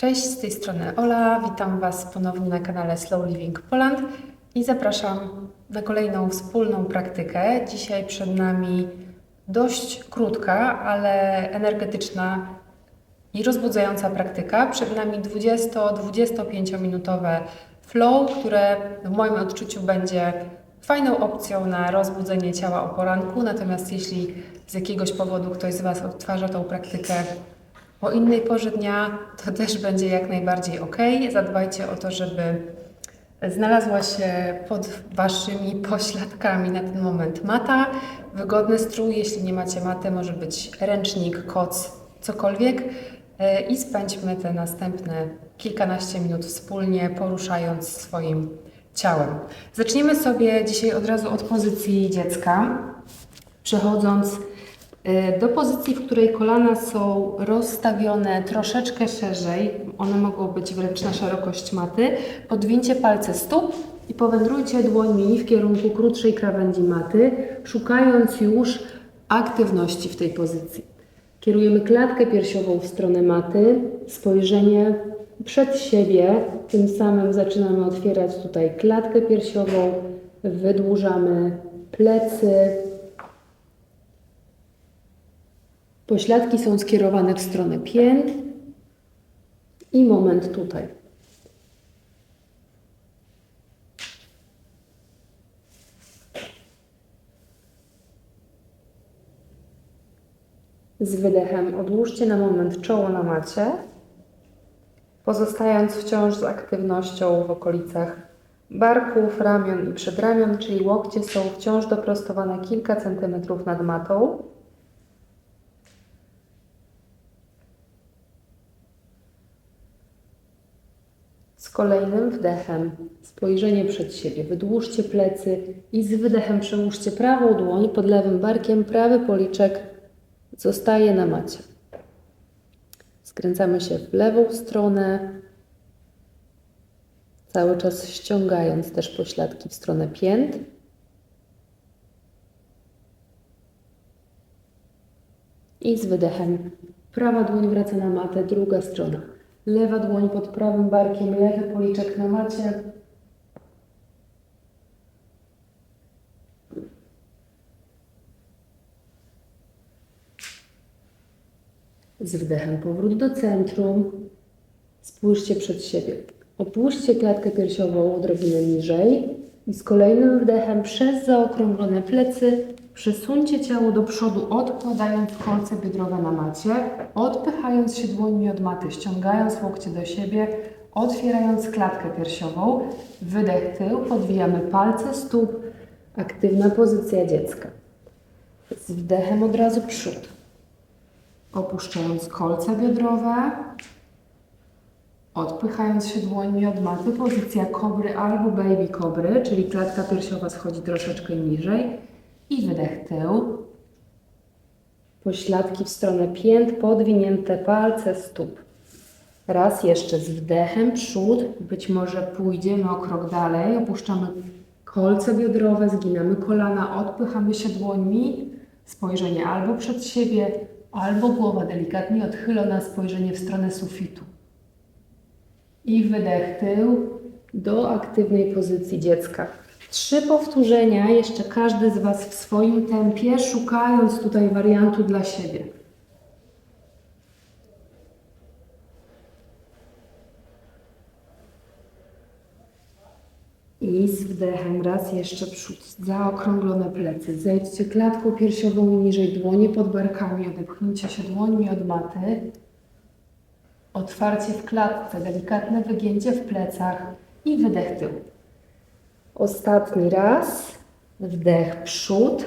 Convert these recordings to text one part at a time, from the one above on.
Cześć, z tej strony Ola. Witam Was ponownie na kanale Slow Living Poland i zapraszam na kolejną wspólną praktykę. Dzisiaj przed nami dość krótka, ale energetyczna i rozbudzająca praktyka. Przed nami 20-25 minutowe flow, które w moim odczuciu będzie fajną opcją na rozbudzenie ciała o poranku. Natomiast jeśli z jakiegoś powodu ktoś z Was odtwarza tą praktykę o innej porze dnia, to też będzie jak najbardziej ok. Zadbajcie o to, żeby znalazła się pod Waszymi pośladkami na ten moment mata, wygodny strój. Jeśli nie macie maty, może być ręcznik, koc, cokolwiek. E, I spędźmy te następne kilkanaście minut wspólnie, poruszając swoim ciałem. Zaczniemy sobie dzisiaj od razu od pozycji dziecka, przechodząc do pozycji, w której kolana są rozstawione troszeczkę szerzej, one mogą być wręcz na szerokość maty. Podwincie palce stóp i powędrujcie dłońmi w kierunku krótszej krawędzi maty, szukając już aktywności w tej pozycji. Kierujemy klatkę piersiową w stronę maty, spojrzenie przed siebie, tym samym zaczynamy otwierać tutaj klatkę piersiową, wydłużamy plecy, Pośladki są skierowane w stronę pięt i moment tutaj. Z wydechem odłóżcie na moment czoło na macie, pozostając wciąż z aktywnością w okolicach barków, ramion i przedramion, czyli łokcie są wciąż doprostowane kilka centymetrów nad matą. Kolejnym wdechem spojrzenie przed siebie. Wydłużcie plecy i z wydechem przełóżcie prawą dłoń pod lewym barkiem. Prawy policzek zostaje na macie. Skręcamy się w lewą stronę, cały czas ściągając też pośladki w stronę pięt. I z wydechem prawa dłoń wraca na matę, druga strona. Lewa dłoń pod prawym barkiem, lewy policzek na macie. Z wdechem powrót do centrum. Spójrzcie przed siebie. Opuśćcie klatkę piersiową odrobinę niżej i z kolejnym wdechem przez zaokrąglone plecy przesuńcie ciało do przodu, odkładając kolce biodrowe na macie, odpychając się dłońmi od maty, ściągając łokcie do siebie, otwierając klatkę piersiową. Wydech tył, podwijamy palce stóp, aktywna pozycja dziecka. Z wdechem od razu przód. Opuszczając kolce biodrowe, odpychając się dłońmi od maty, pozycja kobry albo baby kobry, czyli klatka piersiowa schodzi troszeczkę niżej i wydech tył. Pośladki w stronę pięt, podwinięte palce stóp. Raz jeszcze z wdechem przód, być może pójdziemy o krok dalej, opuszczamy kolce biodrowe, zginamy kolana, odpychamy się dłońmi, spojrzenie albo przed siebie, albo głowa delikatnie odchylona, spojrzenie w stronę sufitu. I wydech tył do aktywnej pozycji dziecka. Trzy powtórzenia, jeszcze każdy z Was w swoim tempie, szukając tutaj wariantu dla siebie. I z wdechem raz jeszcze przód, zaokrąglone plecy. Zejdźcie klatką piersiową niżej dłonie pod barkami, odepchnijcie się dłońmi od maty. Otwarcie w klatce, delikatne wygięcie w plecach i wydech tył. Ostatni raz. Wdech przód.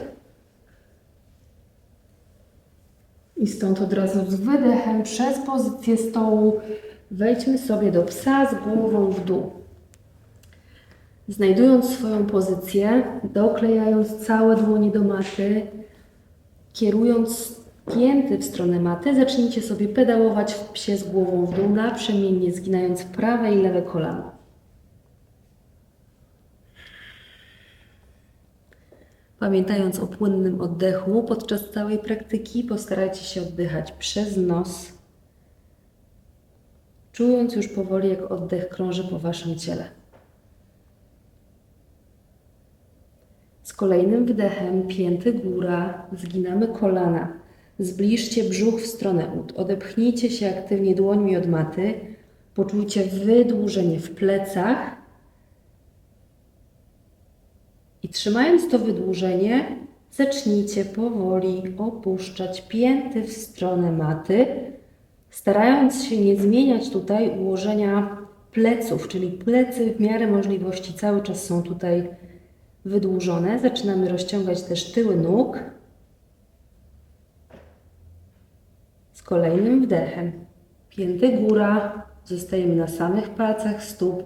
I stąd od razu z wydechem przez pozycję stołu wejdźmy sobie do psa z głową w dół. Znajdując swoją pozycję, doklejając całe dłonie do maty, kierując pięty w stronę maty, zacznijcie sobie pedałować w psie z głową w dół, naprzemiennie zginając prawe i lewe kolano. Pamiętając o płynnym oddechu podczas całej praktyki, postarajcie się oddychać przez nos czując już powoli, jak oddech krąży po Waszym ciele. Z kolejnym wdechem pięty góra, zginamy kolana. Zbliżcie brzuch w stronę ud. Odepchnijcie się aktywnie dłońmi od maty. Poczujcie wydłużenie w plecach. I trzymając to wydłużenie, zacznijcie powoli opuszczać pięty w stronę maty, starając się nie zmieniać tutaj ułożenia pleców, czyli plecy w miarę możliwości cały czas są tutaj wydłużone. Zaczynamy rozciągać też tyły nóg. Kolejnym wdechem. Pięty góra, zostajemy na samych palcach stóp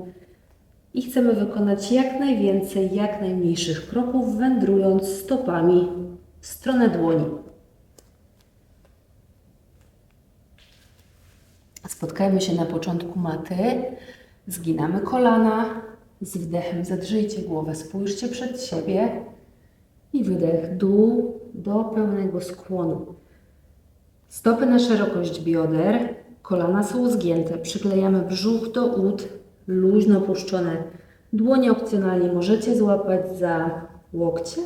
i chcemy wykonać jak najwięcej, jak najmniejszych kroków, wędrując stopami w stronę dłoni. Spotkajmy się na początku maty, zginamy kolana, z wdechem zadrzyjcie głowę, spójrzcie przed siebie i wydech dół do pełnego skłonu. Stopy na szerokość bioder, kolana są zgięte, przyklejamy brzuch do ud, luźno puszczone. Dłonie opcjonalnie możecie złapać za łokcie.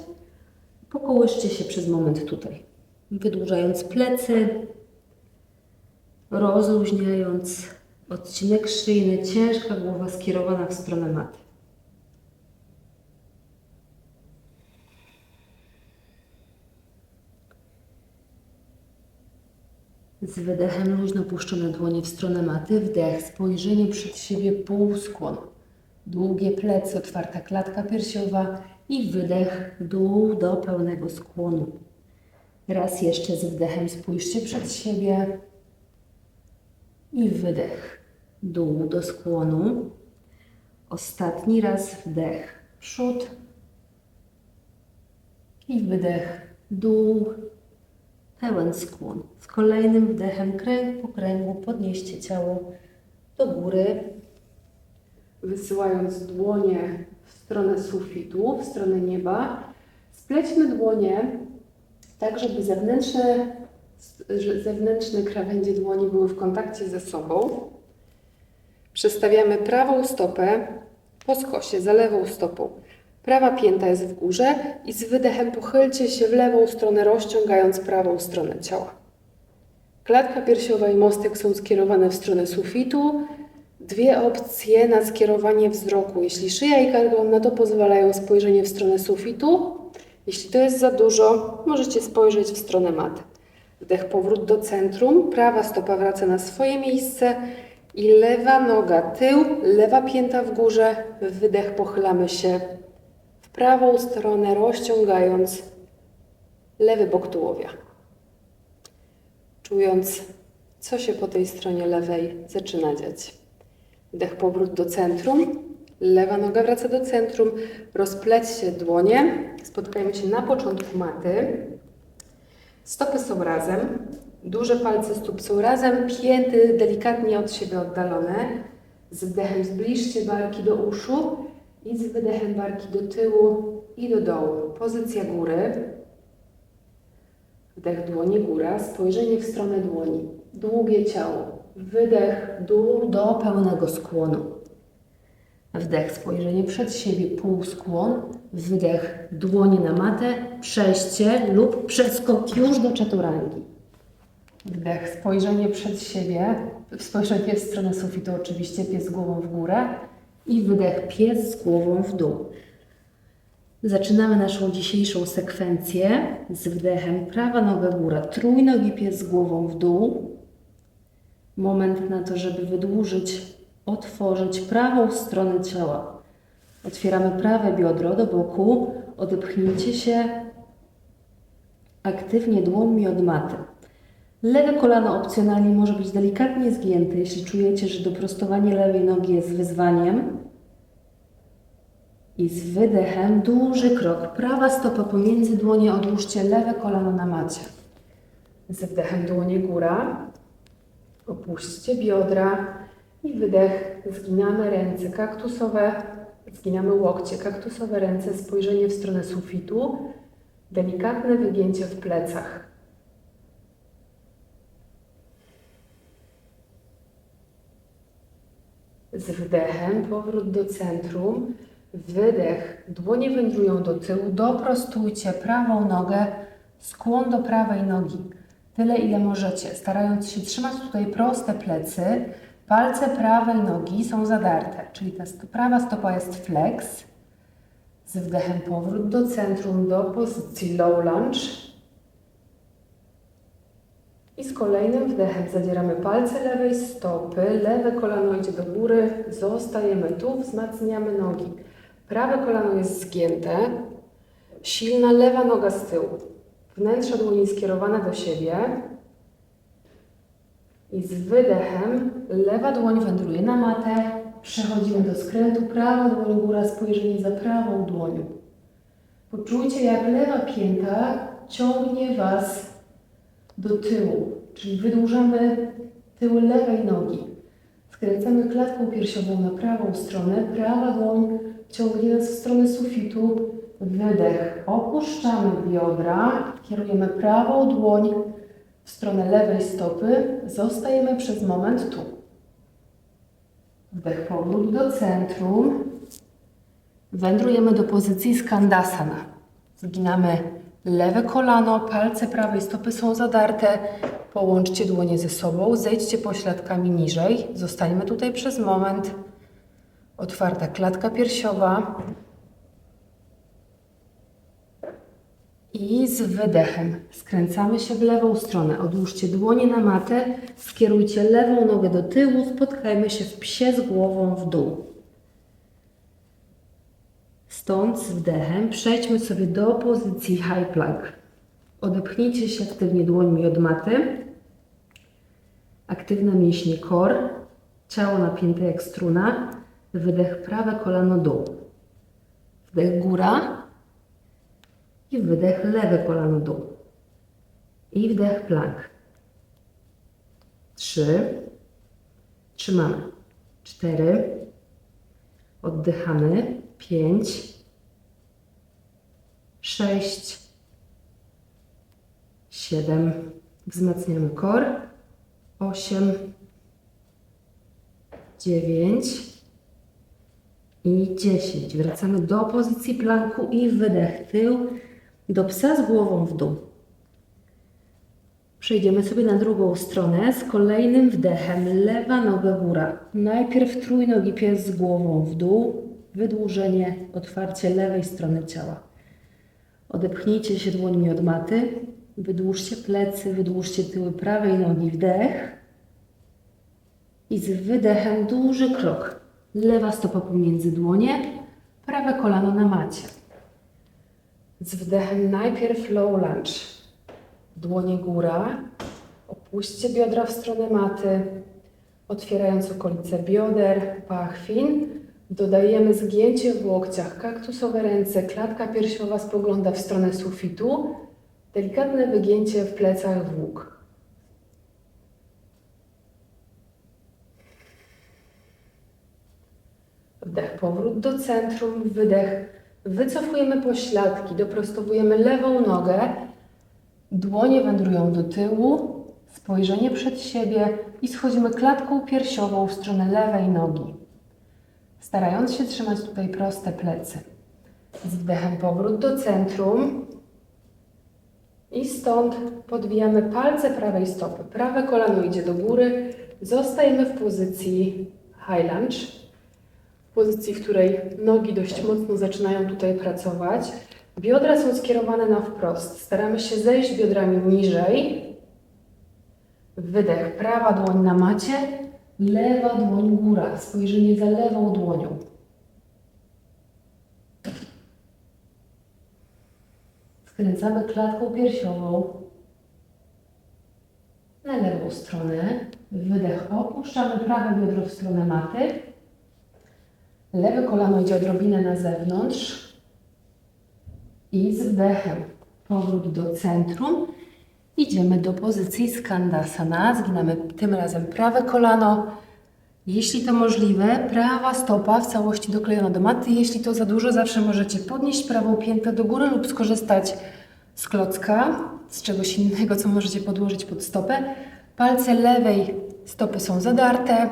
Pokołyszcie się przez moment tutaj, wydłużając plecy, rozluźniając odcinek szyjny, ciężka głowa skierowana w stronę maty. Z wydechem luźno puszczone dłonie w stronę maty, wdech, spojrzenie przed siebie, półskłon. Długie plecy, otwarta klatka piersiowa i wydech, dół do pełnego skłonu. Raz jeszcze z wdechem spójrzcie przed siebie i wydech, dół do skłonu. Ostatni raz wdech, przód i wydech, dół, pełen skłon. Z kolejnym wdechem kręg po kręgu podnieście ciało do góry, wysyłając dłonie w stronę sufitu, w stronę nieba. Splećmy dłonie tak, żeby zewnętrzne, zewnętrzne krawędzie dłoni były w kontakcie ze sobą. Przestawiamy prawą stopę po skosie, za lewą stopą. Prawa pięta jest w górze i z wydechem pochylcie się w lewą stronę, rozciągając prawą stronę ciała. Klatka piersiowa i mostek są skierowane w stronę sufitu. Dwie opcje na skierowanie wzroku. Jeśli szyja i kark na to pozwalają, spojrzenie w stronę sufitu. Jeśli to jest za dużo, możecie spojrzeć w stronę maty. Wdech, powrót do centrum. Prawa stopa wraca na swoje miejsce i lewa noga tył, lewa pięta w górze. Wydech, pochylamy się prawą stronę, rozciągając lewy bok tułowia. Czując, co się po tej stronie lewej zaczyna dziać. Wdech, powrót do centrum. Lewa noga wraca do centrum. Rozplećcie dłonie. Spotkajmy się na początku maty. Stopy są razem. Duże palce stóp są razem. Pięty delikatnie od siebie oddalone. Z wdechem zbliżcie barki do uszu i z wydechem barki do tyłu i do dołu. Pozycja góry. Wdech dłonie góra, spojrzenie w stronę dłoni. Długie ciało. Wydech dół do pełnego skłonu. Wdech, spojrzenie przed siebie, półskłon. Wydech, dłonie na matę, przejście lub przeskok już do czaturangi. Wdech, spojrzenie przed siebie, spojrzenie w stronę sufitu, oczywiście pies głową w górę i wydech pies z głową w dół. Zaczynamy naszą dzisiejszą sekwencję z wdechem prawa noga góra, trójnogi pies z głową w dół. Moment na to, żeby wydłużyć, otworzyć prawą stronę ciała. Otwieramy prawe biodro do boku, odepchnijcie się aktywnie dłońmi od maty. Lewe kolano opcjonalnie może być delikatnie zgięte, jeśli czujecie, że doprostowanie lewej nogi jest wyzwaniem. I z wydechem duży krok. Prawa stopa pomiędzy dłonie odłóżcie lewe kolano na macie. Z wdechem dłonie góra. Opuśćcie biodra i wydech. Zginamy ręce kaktusowe, zginamy łokcie, kaktusowe ręce, spojrzenie w stronę sufitu. Delikatne wygięcie w plecach. Z wdechem powrót do centrum. Wydech. Dłonie wędrują do tyłu. Doprostujcie prawą nogę. Skłon do prawej nogi. Tyle, ile możecie. Starając się trzymać tutaj proste plecy. Palce prawej nogi są zadarte, czyli ta prawa stopa jest flex. Z wdechem powrót do centrum, do pozycji low lunge. I z kolejnym wdechem zadzieramy palce lewej stopy, lewe kolano idzie do góry, zostajemy tu, wzmacniamy nogi. Prawe kolano jest zgięte, silna lewa noga z tyłu. Wnętrze dłoni skierowane do siebie. I z wydechem lewa dłoń wędruje na matę, przechodzimy do skrętu, prawa dłoń góra, spojrzenie za prawą dłonią. Poczujcie, jak lewa pięta ciągnie Was do tyłu, czyli wydłużamy tył lewej nogi. Skręcamy klatką piersiową na prawą stronę, prawa dłoń ciągnie nas w stronę sufitu, wydech. Opuszczamy biodra, kierujemy prawą dłoń w stronę lewej stopy, zostajemy przez moment tu. Wdech powrót do centrum. Wędrujemy do pozycji skandasana. Zginamy lewe kolano, palce prawej stopy są zadarte. Połączcie dłonie ze sobą, zejdźcie pośladkami niżej. Zostańmy tutaj przez moment. Otwarta klatka piersiowa. I z wydechem skręcamy się w lewą stronę. Odłóżcie dłonie na matę, skierujcie lewą nogę do tyłu, spotkajmy się w psie z głową w dół. Stąd z wdechem przejdźmy sobie do pozycji high plank. Odepchnijcie się aktywnie dłońmi od maty. Aktywne mięśnie kor, ciało napięte jak struna. Wydech prawe kolano dół. Wdech góra i wydech lewe kolano dół. I wdech plank. Trzy. Trzymamy. Cztery. Oddychamy. Pięć. Sześć. Siedem. Wzmacniamy kor. Osiem. Dziewięć. I dziesięć. Wracamy do pozycji planku i wydech tył do psa z głową w dół. Przejdziemy sobie na drugą stronę z kolejnym wdechem. Lewa noga góra. Najpierw trójnogi pies z głową w dół. Wydłużenie, otwarcie lewej strony ciała. Odepchnijcie się dłońmi od maty. Wydłużcie plecy, wydłużcie tyły prawej nogi. Wdech. I z wydechem duży krok. Lewa stopa pomiędzy dłonie, prawe kolano na macie. Z wdechem najpierw low lunge. Dłonie góra. Opuśćcie biodra w stronę maty, otwierając okolice bioder, pachwin. Dodajemy zgięcie w łokciach, kaktusowe ręce, klatka piersiowa spogląda w stronę sufitu. Delikatne wygięcie w plecach w łuk. Wdech, powrót do centrum, wydech. Wycofujemy pośladki, doprostowujemy lewą nogę. Dłonie wędrują do tyłu, spojrzenie przed siebie i schodzimy klatką piersiową w stronę lewej nogi. Starając się trzymać tutaj proste plecy. Z wdechem powrót do centrum. I stąd podwijamy palce prawej stopy. Prawe kolano idzie do góry. Zostajemy w pozycji high lunge pozycji, w której nogi dość mocno zaczynają tutaj pracować. Biodra są skierowane na wprost. Staramy się zejść biodrami niżej. Wydech, prawa dłoń na macie, lewa dłoń góra, spojrzenie za lewą dłonią. Skręcamy klatką piersiową na lewą stronę. Wydech, opuszczamy prawe biodro w stronę maty. Lewe kolano idzie odrobinę na zewnątrz. I z wdechem powrót do centrum. Idziemy do pozycji skandasana. Zginamy tym razem prawe kolano. Jeśli to możliwe, prawa stopa w całości doklejona do maty. Jeśli to za dużo, zawsze możecie podnieść prawą piętę do góry lub skorzystać z klocka, z czegoś innego, co możecie podłożyć pod stopę. Palce lewej stopy są zadarte.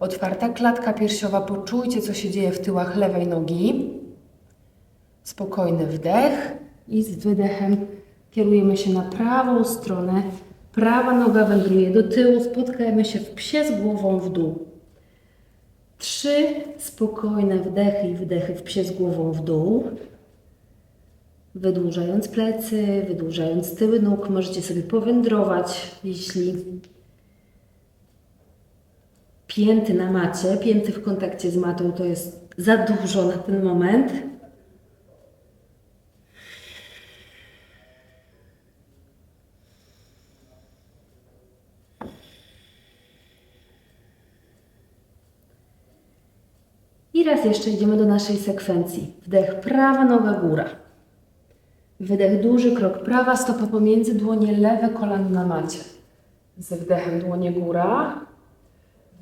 Otwarta klatka piersiowa. Poczujcie, co się dzieje w tyłach lewej nogi. Spokojny wdech i z wydechem kierujemy się na prawą stronę. Prawa noga wędruje do tyłu. Spotkajmy się w psie z głową w dół. Trzy spokojne wdechy i wydechy w z głową w dół. Wydłużając plecy, wydłużając tyły nóg, możecie sobie powędrować, jeśli pięty na macie, pięty w kontakcie z matą to jest za dużo na ten moment. Raz jeszcze idziemy do naszej sekwencji. Wdech, prawa noga, góra. Wydech, duży krok, prawa stopa pomiędzy dłonie, lewe kolano na macie. Z wdechem dłonie góra.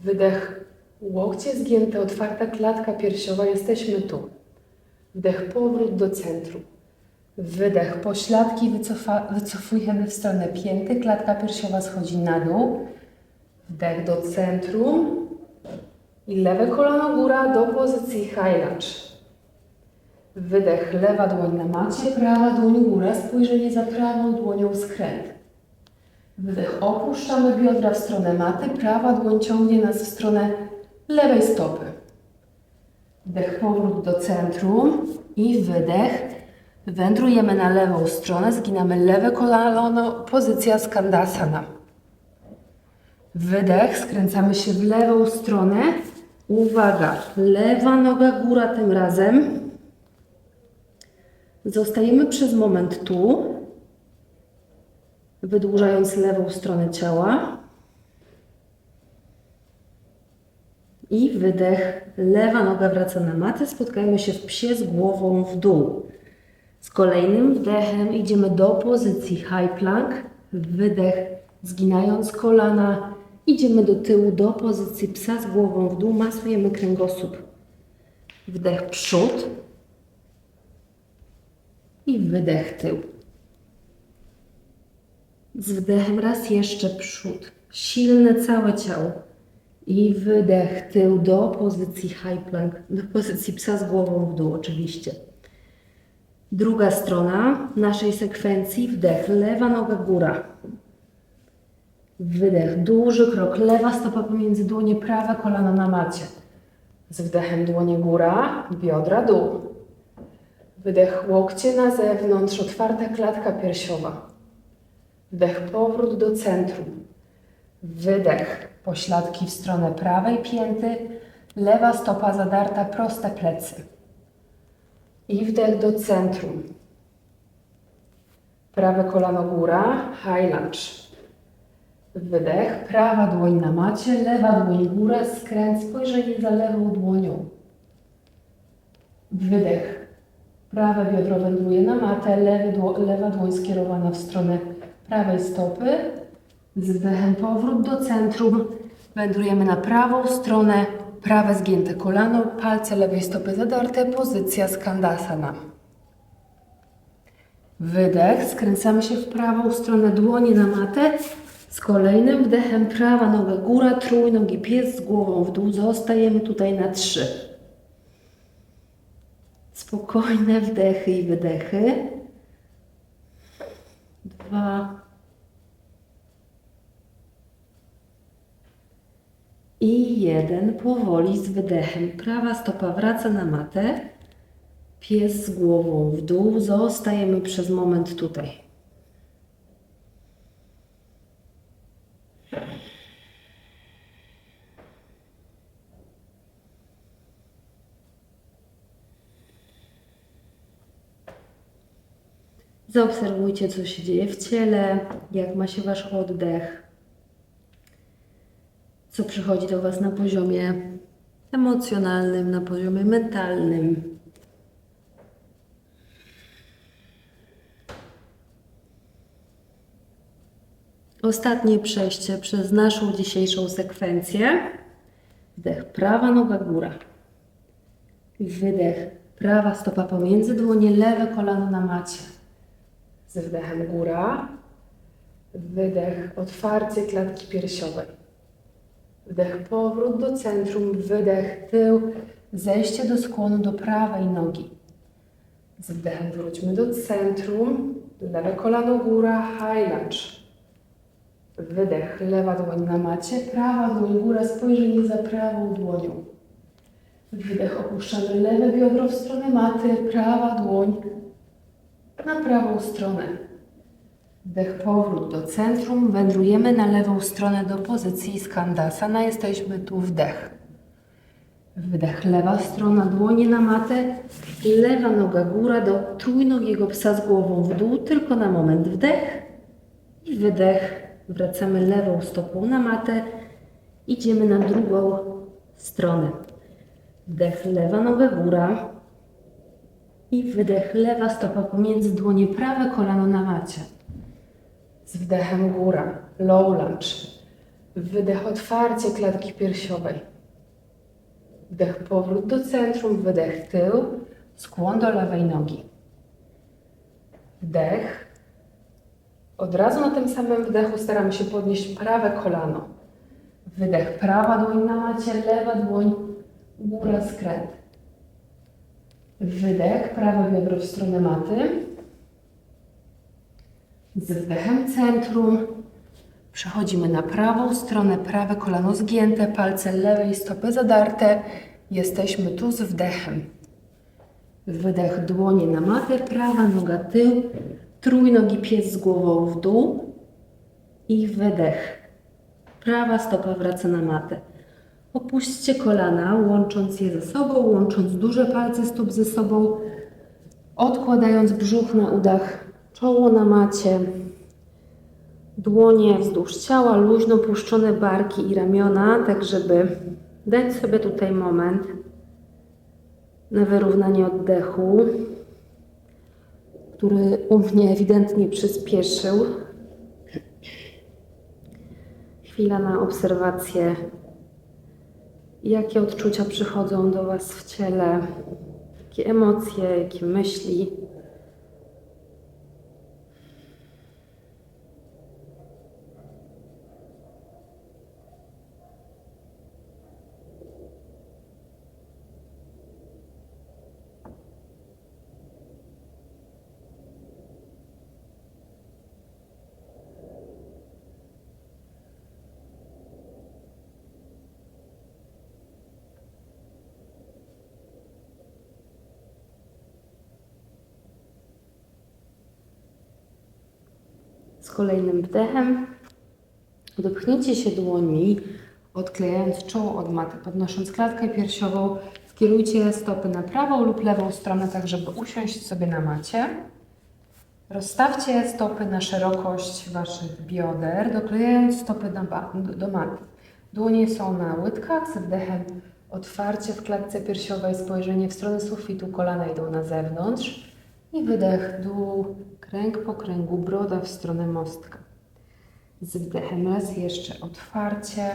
Wydech, łokcie zgięte, otwarta klatka piersiowa, jesteśmy tu. Wdech, powrót do centrum. Wydech, pośladki wycofa, wycofujemy w stronę pięty, klatka piersiowa schodzi na dół. Wdech do centrum. I lewe kolano góra do pozycji high. Wydech, lewa dłoń na macie, prawa dłoń góra, spojrzenie za prawą dłonią skręt. Wydech, opuszczamy biodra w stronę maty, prawa dłoń ciągnie nas w stronę lewej stopy. Wdech, powrót do centrum i wydech. Wędrujemy na lewą stronę, zginamy lewe kolano, pozycja skandasana. Wydech, skręcamy się w lewą stronę. Uwaga, lewa noga góra tym razem. Zostajemy przez moment tu, wydłużając lewą stronę ciała. I wydech, lewa noga wraca na matę, spotkajmy się w psie z głową w dół. Z kolejnym wdechem idziemy do pozycji high plank, wydech, zginając kolana, Idziemy do tyłu, do pozycji psa z głową w dół, masujemy kręgosłup. Wdech przód i wydech tył. Z wdechem raz jeszcze przód. Silne całe ciało. I wydech tył do pozycji high plank, do pozycji psa z głową w dół oczywiście. Druga strona naszej sekwencji, wdech, lewa noga góra, Wydech, duży krok, lewa stopa pomiędzy dłonie, prawe kolano na macie. Z wdechem dłonie góra, biodra dół. Wydech, łokcie na zewnątrz, otwarta klatka piersiowa. Wdech, powrót do centrum. Wydech, pośladki w stronę prawej pięty, lewa stopa zadarta, proste plecy. I wdech do centrum. Prawe kolano góra, high lunge. Wydech, prawa dłoń na macie, lewa dłoń górę, skręt, spojrzenie za lewą dłonią. Wydech, prawe biodro wędruje na matę, lewy dło, lewa dłoń skierowana w stronę prawej stopy. Z wdechem powrót do centrum. Wędrujemy na prawą stronę, prawe zgięte kolano, palce lewej stopy zadarte, pozycja skandasana. Wydech, skręcamy się w prawą stronę, dłonie na matę, z kolejnym wdechem prawa noga góra, trójnogi pies z głową w dół. Zostajemy tutaj na trzy. Spokojne wdechy i wydechy. Dwa. I jeden. Powoli z wydechem. Prawa stopa wraca na matę. Pies z głową w dół. Zostajemy przez moment tutaj. Zaobserwujcie, co się dzieje w ciele, jak ma się Wasz oddech, co przychodzi do Was na poziomie emocjonalnym, na poziomie mentalnym. Ostatnie przejście przez naszą dzisiejszą sekwencję. Wdech, prawa noga góra. Wydech, prawa stopa pomiędzy dłonie, lewe kolano na macie. Z wdechem góra, wydech, otwarcie klatki piersiowej. Wdech, powrót do centrum, wydech, tył, zejście do skłonu do prawej nogi. Z wdechem wróćmy do centrum, lewe kolano góra, high lunge. Wydech, lewa dłoń na macie, prawa dłoń góra, spojrzenie za prawą dłonią. Wydech, opuszczamy lewe biodro w stronę maty, prawa dłoń na prawą stronę. Wdech, powrót do centrum, wędrujemy na lewą stronę do pozycji skandasana. Jesteśmy tu wdech. Wdech, lewa strona, dłonie na matę, lewa noga góra do trójnogiego psa z głową w dół, tylko na moment wdech i wydech. Wracamy lewą stopą na matę, idziemy na drugą stronę. Wdech, lewa noga góra i lewa stopa pomiędzy dłonie, prawe kolano na macie. Z wdechem góra, low lunge. Wydech, otwarcie klatki piersiowej. Wdech, powrót do centrum, wydech, tył, skłon do lewej nogi. Wdech. Od razu na tym samym wdechu staramy się podnieść prawe kolano. Wydech, prawa dłoń na macie, lewa dłoń, góra, skręt. Wydech, prawe biodro w stronę maty. Z wdechem centrum przechodzimy na prawą stronę, prawe kolano zgięte, palce lewej stopy zadarte. Jesteśmy tu z wdechem. Wydech, dłonie na matę, prawa noga tył, trójnogi pies z głową w dół i wydech. Prawa stopa wraca na matę. Opuśćcie kolana, łącząc je ze sobą, łącząc duże palce stóp ze sobą, odkładając brzuch na udach, czoło na macie, dłonie wzdłuż ciała, luźno puszczone barki i ramiona, tak żeby dać sobie tutaj moment na wyrównanie oddechu, który u mnie ewidentnie przyspieszył. Chwila na obserwację, jakie odczucia przychodzą do Was w ciele, jakie emocje, jakie myśli. Kolejnym wdechem odepchnijcie się dłońmi, odklejając czoło od maty, podnosząc klatkę piersiową. Skierujcie stopy na prawą lub lewą stronę, tak żeby usiąść sobie na macie. Rozstawcie stopy na szerokość Waszych bioder, doklejając stopy do, do maty. Dłonie są na łydkach, z wdechem otwarcie w klatce piersiowej, spojrzenie w stronę sufitu, kolana idą na zewnątrz. I wydech, dół, kręg po kręgu, broda w stronę mostka. Z wdechem raz jeszcze otwarcie,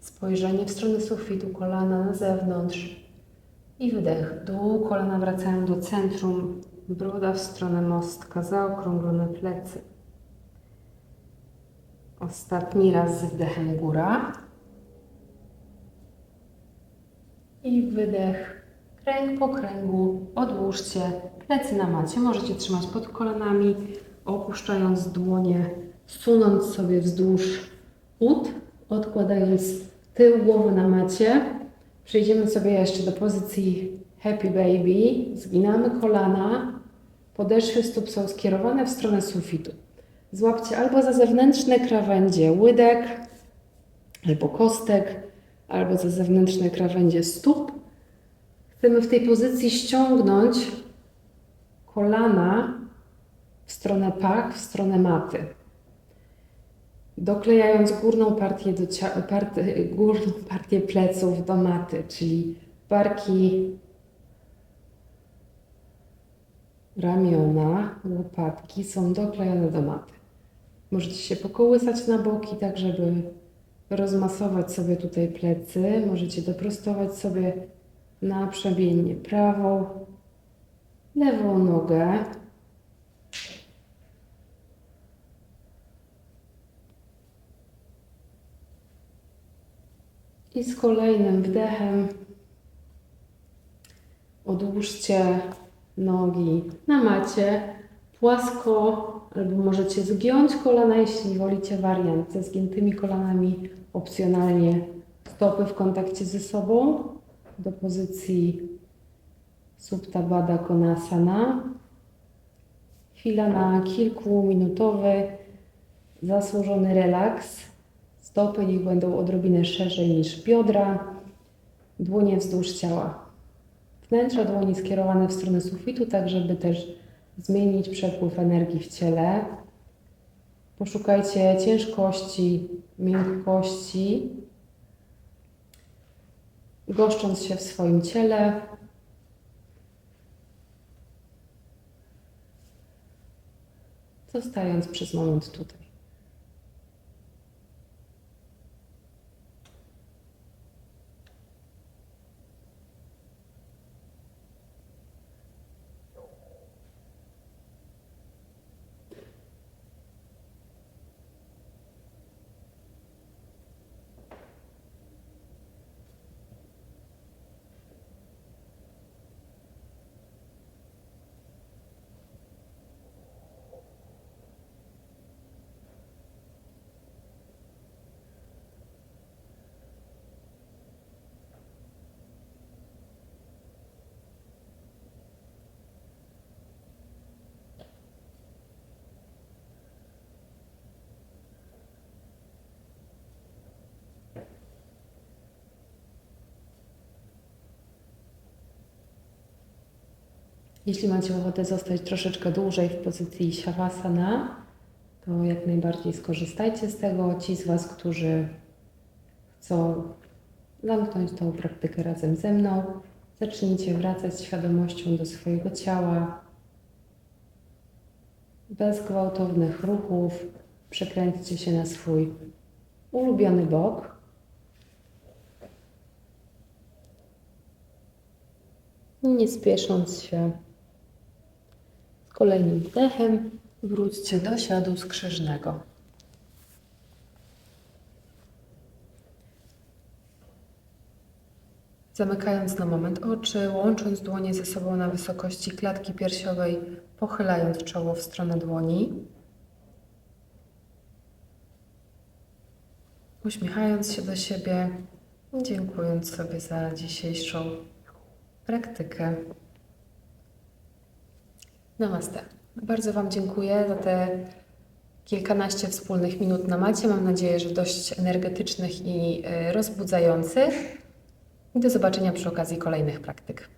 spojrzenie w stronę sufitu, kolana na zewnątrz. I wydech, dół, kolana wracają do centrum, broda w stronę mostka, zaokrąglone plecy. Ostatni raz z wdechem góra. I wydech, kręg po kręgu, odłóżcie plecy na macie. Możecie trzymać pod kolanami, opuszczając dłonie, sunąc sobie wzdłuż ud, odkładając tył głowy na macie. Przejdziemy sobie jeszcze do pozycji Happy Baby. Zginamy kolana, podeszwy stóp są skierowane w stronę sufitu. Złapcie albo za zewnętrzne krawędzie łydek, albo kostek, albo za zewnętrzne krawędzie stóp. Chcemy w tej pozycji ściągnąć kolana w stronę pach, w stronę maty. Doklejając górną partię, do cia- górną partię pleców do maty, czyli barki, ramiona, łopatki są doklejone do maty. Możecie się pokołysać na boki, tak żeby rozmasować sobie tutaj plecy. Możecie doprostować sobie na przemiennie prawą, lewą nogę. I z kolejnym wdechem odłóżcie nogi na macie płasko, albo możecie zgiąć kolana, jeśli wolicie wariant ze zgiętymi kolanami. Opcjonalnie stopy w kontakcie ze sobą do pozycji Supta Baddha Konasana. Chwila na kilkuminutowy zasłużony relaks. Stopy niech będą odrobinę szerzej niż biodra. Dłonie wzdłuż ciała. Wnętrze dłoni skierowane w stronę sufitu, tak żeby też zmienić przepływ energii w ciele. Poszukajcie ciężkości, miękkości, goszcząc się w swoim ciele. Zostając przez moment tutaj. Jeśli macie ochotę zostać troszeczkę dłużej w pozycji Shavasana, to jak najbardziej skorzystajcie z tego. Ci z Was, którzy chcą zamknąć tą praktykę razem ze mną, zacznijcie wracać świadomością do swojego ciała. Bez gwałtownych ruchów przekręćcie się na swój ulubiony bok. Nie spiesząc się, kolejnym wdechem wróćcie do siadu skrzyżnego. Zamykając na moment oczy, łącząc dłonie ze sobą na wysokości klatki piersiowej, pochylając czoło w stronę dłoni. Uśmiechając się do siebie, dziękując sobie za dzisiejszą praktykę. Namaste. Bardzo Wam dziękuję za te kilkanaście wspólnych minut na macie. Mam nadzieję, że dość energetycznych i y, rozbudzających. I do zobaczenia przy okazji kolejnych praktyk.